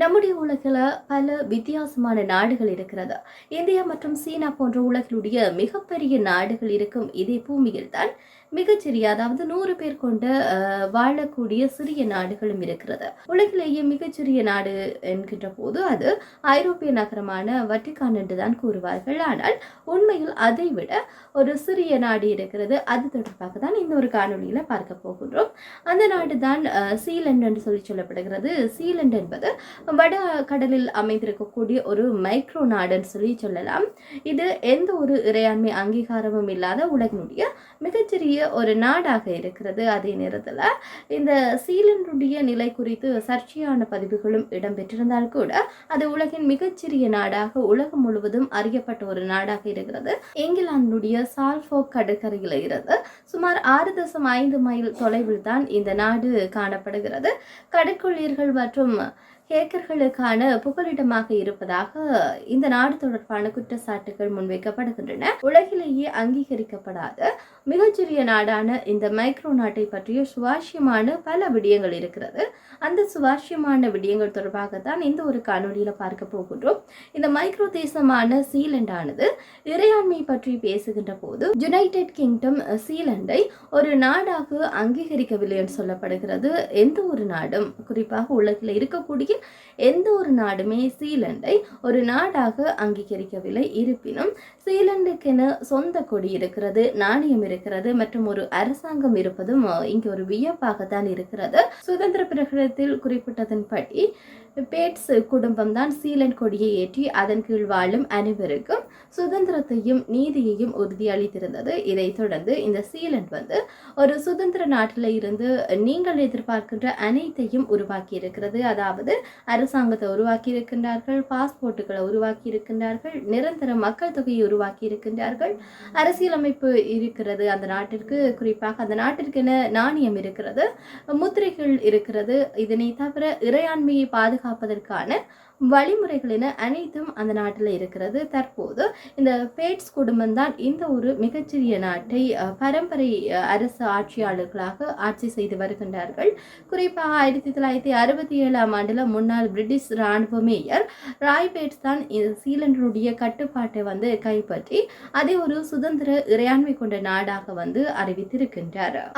நம்முடைய உலகில் பல வித்தியாசமான நாடுகள் இருக்கிறது. இந்தியா மற்றும் சீனா போன்ற உலகிலுடைய மிகப்பெரிய நாடுகள் இருக்கும் இதே பூமியில் தான் மிகச்சிறிய அதாவது நூறு பேர் கொண்ட வாழக்கூடிய சிறிய நாடுகளும் இருக்கிறது. உலகிலேயே மிகச்சிறிய நாடு என்கின்ற போது அது ஐரோப்பிய நகரமான வட்டிகான் என்று தான் கூறுவார்கள். ஆனால் உண்மையில் அதை விட ஒரு சிறிய நாடு இருக்கிறது. அது தொடர்பாக தான் இந்த ஒரு காணொலியில் பார்க்க போகின்றோம். அந்த நாடு தான் சீலண்ட் என்று சொல்லி சொல்லப்படுகிறது. சீலண்ட் என்பது வட கடலில் அமைந்திருக்கக்கூடிய ஒரு மைக்ரோ நாடுன்னு சொல்லி சொல்லலாம். இது எந்த ஒரு இறையாண்மை அங்கீகாரமும் இல்லாத உலகினுடைய மிகச்சிறிய ஒரு நாடாக இருக்கிறது. அதே நேரத்தில் இந்த சீலனுடைய நிலை குறித்து சர்ச்சையான பதிவுகளும் இடம்பெற்றிருந்தால் கூட அது உலகின் மிகச்சிறிய நாடாக உலகம் முழுவதும் அறியப்பட்ட ஒரு நாடாக இருக்கிறது. இங்கிலாந்துடைய சால்ஃபோக் கடற்கரையில் இருந்து சுமார் ஆறு தசம் ஐந்து மைல் தொலைவில் தான் இந்த நாடு காணப்படுகிறது. கடற்கொள்ளியர்கள் மற்றும் ஹேக்கர்களுக்கான புகலிடமாக இருப்பதாக இந்த நாடு தொடர்பான குற்றச்சாட்டுகள் முன்வைக்கப்படுகின்றன. உலகிலேயே அங்கீகரிக்கப்படாத மிகச்சிறிய நாடான இந்த மைக்ரோ நாட்டை பற்றிய சுவாரஸ்யமான பல விடயங்கள் இருக்கிறது. அந்த சுவாரஸ்யமான விடயங்கள் தொடர்பாக தான் இந்த ஒரு காணொலியில பார்க்க போகின்றோம். இந்த மைக்ரோ தேசமான சீலண்டானது இறையாண்மை பற்றி பேசுகின்ற போது யுனைடெட் கிங்டம் சீலண்டை ஒரு நாடாக அங்கீகரிக்கவில்லை என்று சொல்லப்படுகிறது. எந்த ஒரு நாடும் குறிப்பாக உலகில் இருக்கக்கூடிய எந்த ஒரு நாடுமே சீலண்டை ஒரு நாடாக அங்கீகரிக்கவில்லை. இருப்பினும் சீலண்டுக்கென சொந்த கொடி இருக்கிறது நாணயம் இருக்கிறது மற்றும் ஒரு அரசாங்கம் இருப்பதும் இங்கே ஒரு வியப்பாகத்தான் இருக்கிறது. சுதந்திர பிரகடனத்தில் குறிப்பிட்டதன்படி பேட்ஸ் குடும்பம் தான் சீலண்ட் கொடியை ஏற்றி அதன் கீழ் வாழும் அனைவருக்கும் சுதந்திரத்தையும் நீதியையும் உறுதியளித்திருந்தது இதைத் தொடர்ந்து இந்த சீலண்ட் வந்து ஒரு சுதந்திர நாட்டில் இருந்து நீங்கள் எதிர்பார்க்கின்ற அனைத்தையும் உருவாக்கி இருக்கிறது அதாவது அரசாங்கத்தை உருவாக்கி இருக்கின்றார்கள் பாஸ்போர்ட்டுகளை உருவாக்கி இருக்கின்றார்கள் நிரந்தர மக்கள் தொகையை உருவாக்கி இருக்கின்றார்கள் அரசியலமைப்பு இருக்கிறது அந்த நாட்டிற்கு குறிப்பாக அந்த நாட்டிற்கென நாணயம் இருக்கிறது முத்திரைகள் இருக்கிறது. இதனை தவிர இறையாண்மையை பாதுகாப்பதற்கான வழிமுறைகள் என அனைத்தும் அந்த நாட்டில் இருக்கிறது. தற்போது இந்த பேட்ஸ் குடும்பம் தான் இந்த ஒரு மிகச்சிறிய நாட்டை பரம்பரை அரசு ஆட்சியாளர்களாக ஆட்சி செய்து வருகின்றார்கள். குறிப்பாக ஆயிரத்தி தொள்ளாயிரத்தி அறுபத்தி ஏழாம் ஆண்டில் முன்னாள் பிரிட்டிஷ் இராணுவ மேயர் ராய் பேட்ஸ் தான் சீலண்டருடைய கட்டுப்பாட்டை வந்து கைப்பற்றி அதை ஒரு சுதந்திர இறையாண்மை கொண்ட நாடாக வந்து அறிவித்திருக்கின்றார்.